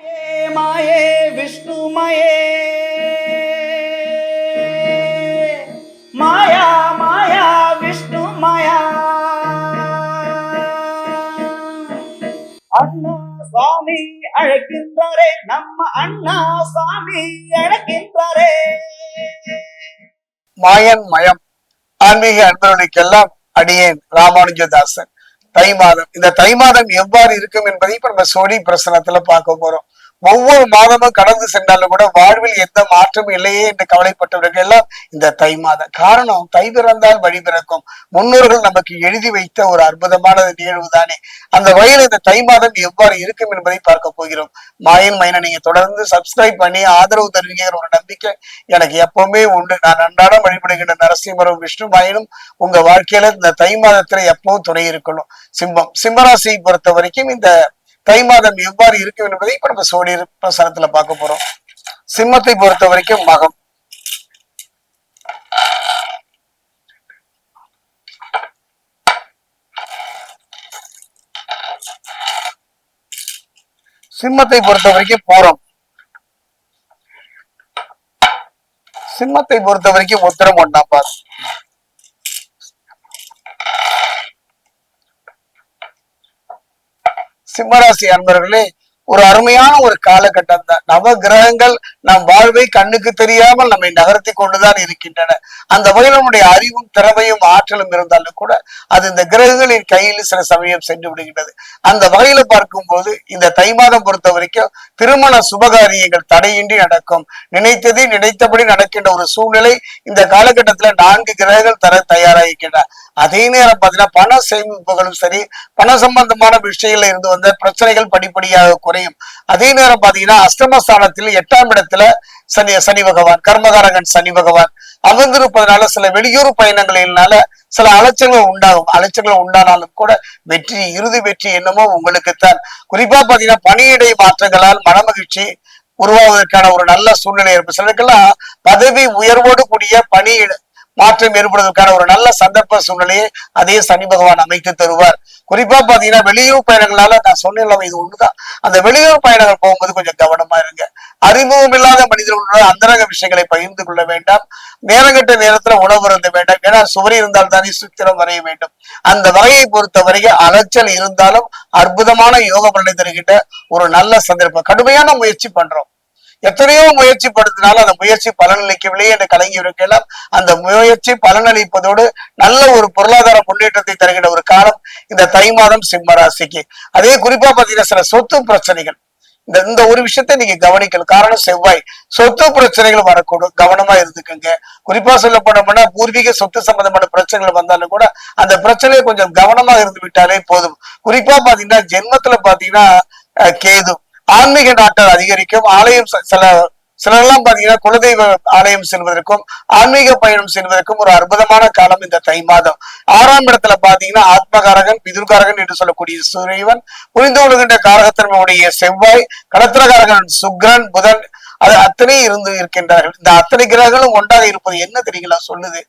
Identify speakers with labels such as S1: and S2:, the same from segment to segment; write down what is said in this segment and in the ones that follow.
S1: மாயே மாயே விஷ்ணுமயே மாயா. மாயா விஷ்ணு மாயா. அண்ணா சுவாமி அழைக்கின்றாரே நம்ம அண்ணா சுவாமி அழைக்கின்றாரே.
S2: மாயன் மயம். ஆன்மீக அன்பர்களுக்கெல்லாம் அடியேன் ராமானுஜதாசன். தை மாதம். இந்த தை மாதம் எவ்வாறு இருக்கும் என்பதை இப்ப நம்ம சோழி பிரசனத்துல பார்க்க போறோம். ஒவ்வொரு மாதமும் கடந்து சென்றாலும் கூட வாழ்வில் எந்த மாற்றமும் இல்லையே என்று கவலைப்பட்டவர்கள் எல்லாம் இந்த தை மாதம். காரணம் தை பிறந்தால் வழி பிறக்கும். முன்னோர்கள் நமக்கு எழுதி வைத்த ஒரு அற்புதமான நிகழ்வு தானே அந்த வகையில் இந்த தை மாதம் எவ்வாறு இருக்கும் என்பதை பார்க்க போகிறோம். மாயன் மையனை நீங்க தொடர்ந்து சப்ஸ்கிரைப் பண்ணி ஆதரவு தருவீங்கிற ஒரு நம்பிக்கை எனக்கு எப்பவுமே உண்டு. நான் அன்றாடம் வழிபடுகின்ற நரசிம்மரும் விஷ்ணு மாயனும் உங்க வாழ்க்கையில இந்த தை மாதத்துல எப்பவும் துணை இருக்கணும். சிம்மம். சிம்மராசியை பொறுத்த வரைக்கும் இந்த தை மாதம் எவ்வாறு இருக்கும் என்பதை இப்ப நம்ம சோழி பிரசனத்துல பார்க்க போறோம். சிம்மத்தை பொறுத்த வரைக்கும் மகம். சிம்மத்தை பொறுத்த வரைக்கும் பூரம். சிம்மத்தை பொறுத்த வரைக்கும் உத்தரம் ஒன்னாம் பார் சிம்மராசி அன்பர்களே ஒரு அருமையான ஒரு காலகட்டம் தான். நவ கிரகங்கள் நம் வாழ்வை கண்ணுக்கு தெரியாமல் நம்மை நகர்த்தி கொண்டுதான் இருக்கின்றன. அந்த வகையில் நம்முடைய அறிவும் திறமையும் ஆற்றலும் இருந்தாலும் கூட அது இந்த கிரகங்களின் கையில் சில சமயம் சென்று விடுகின்றது. அந்த வகையில பார்க்கும்போது இந்த தை மாதம் பொறுத்த வரைக்கும் திருமண சுபகாரியங்கள் தடையின்றி நடக்கும். நினைத்ததை நினைத்தபடி நடக்கின்ற ஒரு சூழ்நிலை இந்த காலகட்டத்துல நான்கு கிரகங்கள் தர தயாராகின்றன அதே நேரம் பார்த்தீங்கன்னா பண சேமிப்புகளும் சரி பண சம்பந்தமான விஷயங்கள்ல இருந்து வந்த பிரச்சனைகள் படிப்படியாக குறை குறையும் அதே நேரம் பாத்தீங்கன்னா அஷ்டமஸ்தானத்தில் எட்டாம் இடத்துல சனி சனி பகவான் கர்மகாரகன் சனி பகவான். அமர்ந்திருப்பதனால சில வெளியூர் பயணங்களினால சில அலைச்சல்கள் உண்டாகும். அலைச்சல்கள் உண்டானாலும் கூட வெற்றி இறுதி வெற்றி என்னமோ உங்களுக்குத்தான். குறிப்பா பாத்தீங்கன்னா பணியிடை மாற்றங்களால் மனமகிழ்ச்சி உருவாவதற்கான ஒரு நல்ல சூழ்நிலை இருக்கும் சிலருக்கெல்லாம் பதவி உயர்வோடு கூடிய பணி மாற்றம் ஏற்படுவதற்கான ஒரு நல்ல சந்தர்ப்ப சூழ்நிலையை அதே சனி பகவான் அமைத்து தருவார். குறிப்பா பாத்தீங்கன்னா வெளியூர் பயணங்களால நான் சொன்னேன் இது ஒண்ணுதான். அந்த வெளியூர் பயணங்கள் போகும்போது கொஞ்சம் கவனமா இருங்க. அறிமுகம் இல்லாத மனிதர்களுடன் அந்தரங்க விஷயங்களை பகிர்ந்து கொள்ள வேண்டாம். நேரங்கட்ட நேரத்துல உணவு இருந்த வேண்டாம். ஏன்னா சுவர் இருந்தால் தானே சுத்திரம் வரைய வேண்டும். அந்த வகையை பொறுத்த வரைக்கும் அலைச்சல் இருந்தாலும் அற்புதமான யோக பலனை தருகின்ற ஒரு நல்ல சந்தர்ப்பம். கடுமையான முயற்சி பண்றோம். எத்தனையோ முயற்சி படுத்தினாலும் அந்த முயற்சி பலனளிக்கவில்லை என்று கலைஞருக்கெல்லாம் அந்த முயற்சி பலனளிப்பதோடு நல்ல ஒரு பொருளாதார முன்னேற்றத்தை தருகின்ற ஒரு காலம் இந்த தை மாதம் சிம்ம ராசிக்கு. அதே குறிப்பா பாத்தீங்கன்னா சில சொத்து பிரச்சனைகள். இந்த இந்த ஒரு விஷயத்தை நீங்க கவனிக்கணும். காரணம் செவ்வாய். சொத்து பிரச்சனைகள் வரக்கூடும். கவனமா இருந்துக்குங்க. குறிப்பா சொல்ல போனோம்னா பூர்வீக சொத்து சம்பந்தமான பிரச்சனைகள் வந்தாலும் கூட அந்த பிரச்சனையை கொஞ்சம் கவனமா இருந்து விட்டாலே போதும். குறிப்பா பாத்தீங்கன்னா ஜென்மத்துல பாத்தீங்கன்னா கேது. ஆன்மீக நாட்கள் அதிகரிக்கும். ஆலயம் சில சிலரெல்லாம் பாத்தீங்கன்னா குலதெய்வ ஆலயம் செல்வதற்கும் ஆன்மீக பயணம் செல்வதற்கும் ஒரு அற்புதமான காலம் இந்த தை மாதம். ஆறாம் இடத்துல பாத்தீங்கன்னா ஆத்மகாரகன் பிதுர்காரகன் என்று சொல்லக்கூடிய சூரியவன் புரிந்து கொள்கின்ற காரகத்தன்மையுடைய செவ்வாய் கடத்திரகாரகன் சுக்ரன் புதன் அது அத்தனை இருந்து இருக்கின்றார்கள். இந்த அத்தனை கிரகங்களும் ஒன்றாக இருப்பது என்ன தெரியுங்களா? சொல்லுது.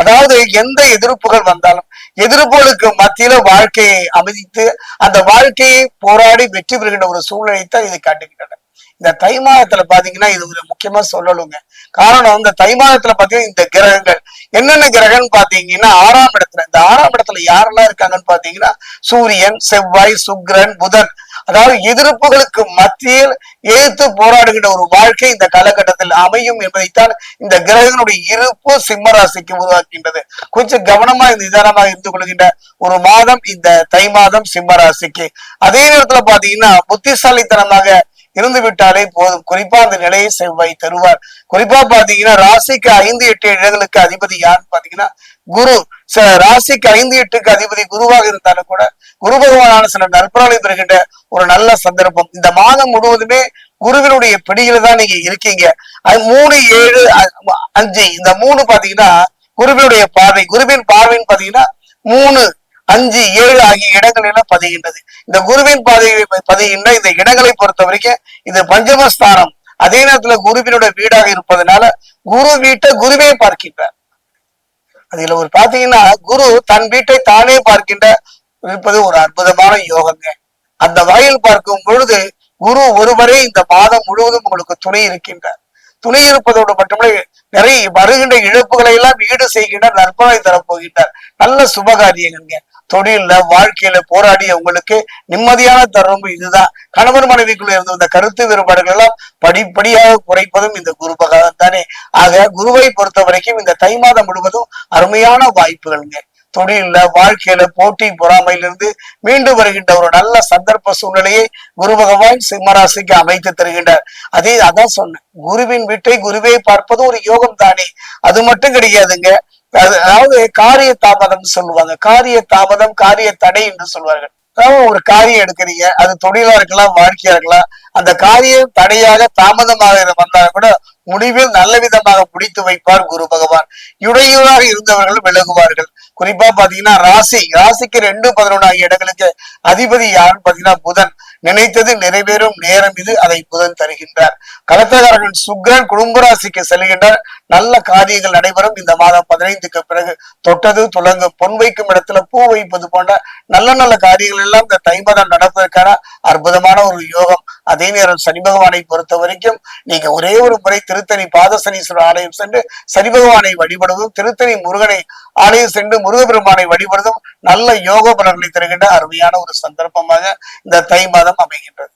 S2: அதாவது எந்த எதிர்ப்புகள் வந்தாலும் எதிர்ப்புகளுக்கு மத்தியில வாழ்க்கையை அமைதித்து அந்த வாழ்க்கையை போராடி வெற்றி பெறுகின்ற ஒரு சூழ்நிலை தான் இது காட்டுகின்றன. இந்த தை மாதத்துல பாத்தீங்கன்னா இது ஒரு முக்கியமா சொல்லலுங்க காரணம் இந்த தை மாதத்துல பாத்தீங்கன்னா இந்த கிரகங்கள். என்னென்ன கிரகம்னு பாத்தீங்கன்னா ஆறாம் இடத்துல இந்த ஆறாம் இடத்துல யாரெல்லாம் இருக்காங்கன்னு பாத்தீங்கன்னா சூரியன் செவ்வாய் சுக்கிரன் புதன். அதாவது எதிர்ப்புகளுக்கு மத்தியில் எதிர்த்து போராடுகின்ற ஒரு வாழ்க்கை இந்த காலகட்டத்தில் அமையும் என்பதைத்தான் இந்த கிரகங்களுடைய இருப்பு சிம்ம ராசிக்கு உருவாக்கின்றது கொஞ்சம் கவனமா நிதானமாக இருந்து கொள்கின்ற ஒரு மாதம் இந்த தை மாதம் சிம்ம ராசிக்கு. அதே நேரத்துல பாத்தீங்கன்னா புத்திசாலித்தனமாக இருந்து விட்டாலே போதும். குறிப்பா அந்த நிலையை செவ்வாய் தருவார். குறிப்பா பாத்தீங்கன்னா ராசிக்கு ஐந்து எட்டு இடங்களுக்கு அதிபதி யாருன்னு பாத்தீங்கன்னா குரு. சில ராசிக்கு ஐந்து எட்டுக்கு அதிபதி குருவாக இருந்தாலும் கூட குரு பகவானான சில நற்பலனை பெறுகின்ற ஒரு நல்ல சந்தர்ப்பம். இந்த மாதம் முழுவதுமே குருவினுடைய பிடியில தான் நீங்க இருக்கீங்க. அது மூணு ஏழு அஞ்சு. இந்த மூணு பாத்தீங்கன்னா குருவினுடைய பார்வை. குருவின் பார்வைன்னு பாத்தீங்கன்னா மூணு. அஞ்சு ஏழு ஆகிய இடங்களில பதிகின்றது. இந்த குருவின் பாதையை பதிகின்ற இந்த இடங்களை பொறுத்த வரைக்கும் இது பஞ்சமஸ்தானம். அதே நேரத்துல குருவினுடைய வீடாக இருப்பதனால குரு வீட்டை குருவே பார்க்கின்றார். அதுல ஒரு பாத்தீங்கன்னா குரு தன் வீட்டை தானே பார்க்கின்ற இருப்பது ஒரு அற்புதமான யோகங்க. அந்த வகையில் பார்க்கும் பொழுது குரு ஒருவரே இந்த மாதம் முழுவதும் உங்களுக்கு துணை இருக்கின்றார். துணை இருப்பதோடு மட்டுமே நிறைய வருகின்ற இழப்புகளை எல்லாம் ஈடு செய்கின்றார் நற்பலனை தரப்போகின்றார். நல்ல சுபகாரியங்க தொழில்ல வாழ்க்கையில போராடிய உங்களுக்கு நிம்மதியான தருணம் இதுதான். கணவன் மனைவிக்குள்ள இருந்த இந்த கருத்து வேறுபாடுகள் எல்லாம் படிப்படியாக குறைப்பதும் இந்த குரு பகவான் தானே. ஆக குருவை பொறுத்த வரைக்கும் இந்த தை மாதம் முழுவதும் அருமையான வாய்ப்புகள்ங்க. தொழில வாழ்க்கையில போட்டி பொறாமையிலிருந்து மீண்டு வருகின்ற ஒரு நல்ல சந்தர்ப்ப சூழ்நிலையை குரு பகவான் சிம்மராசிக்கு அமைத்து தருகின்றார். அதே அதான் சொன்னேன். குருவின் வீட்டை குருவே பார்ப்பது ஒரு யோகம் தானே. அது மட்டும் கிடையாதுங்க. அது- அதாவது காரிய தாமதம் சொல்லுவாங்க. காரிய தாமதம் காரிய தடை என்று சொல்வார்கள். ஒரு காரியம் எடுக்கிறீங்க. அது தொழிலா இருக்கலாம் வாழ்க்கையா இருக்கலாம். அந்த காரியம் தடையாக தாமதமாக வந்தாலும் கூட முடிவில் நல்ல விதமாக முடித்து வைப்பார் குரு பகவான். இடையூறாக இருந்தவர்கள் விலகுவார்கள். குறிப்பா பாத்தீங்கன்னா ராசி. ராசிக்கு ரெண்டு பதினொன்று ஆகிய இடங்களுக்கு அதிபதி யாருன்னு பாத்தீங்கன்னா புதன். நினைத்தது நிறைவேறும் நேரம் இது அதை புதன் தருகின்றார். கலத்தகாரர்கள் சுக்ரன் குடும்ப ராசிக்கு செல்கின்றார். நல்ல காரியங்கள் நடைபெறும். இந்த மாதம் பதினைந்துக்கு பிறகு தொட்டது துலங்கு பொன் வைக்கும் இடத்துல பூ வைப்பது போன்ற நல்ல நல்ல காரியங்கள் எல்லாம் இந்த தை நடப்பதற்கான அற்புதமான ஒரு யோகம். அதே நேரம் சனி பகவானை பொறுத்த வரைக்கும் நீங்க ஒரே ஒரு முறை திருத்தணி பாதசனீஸ்வரர் ஆலயம் சென்று சனி பகவானை வழிபடுவதும் திருத்தணி முருகனை ஆலயம் சென்று முருகபெருமானை வழிபடுவதும் நல்ல யோக பலன்களை தருகின்ற அருமையான ஒரு சந்தர்ப்பமாக இந்த தை மாதம் அமைகின்றது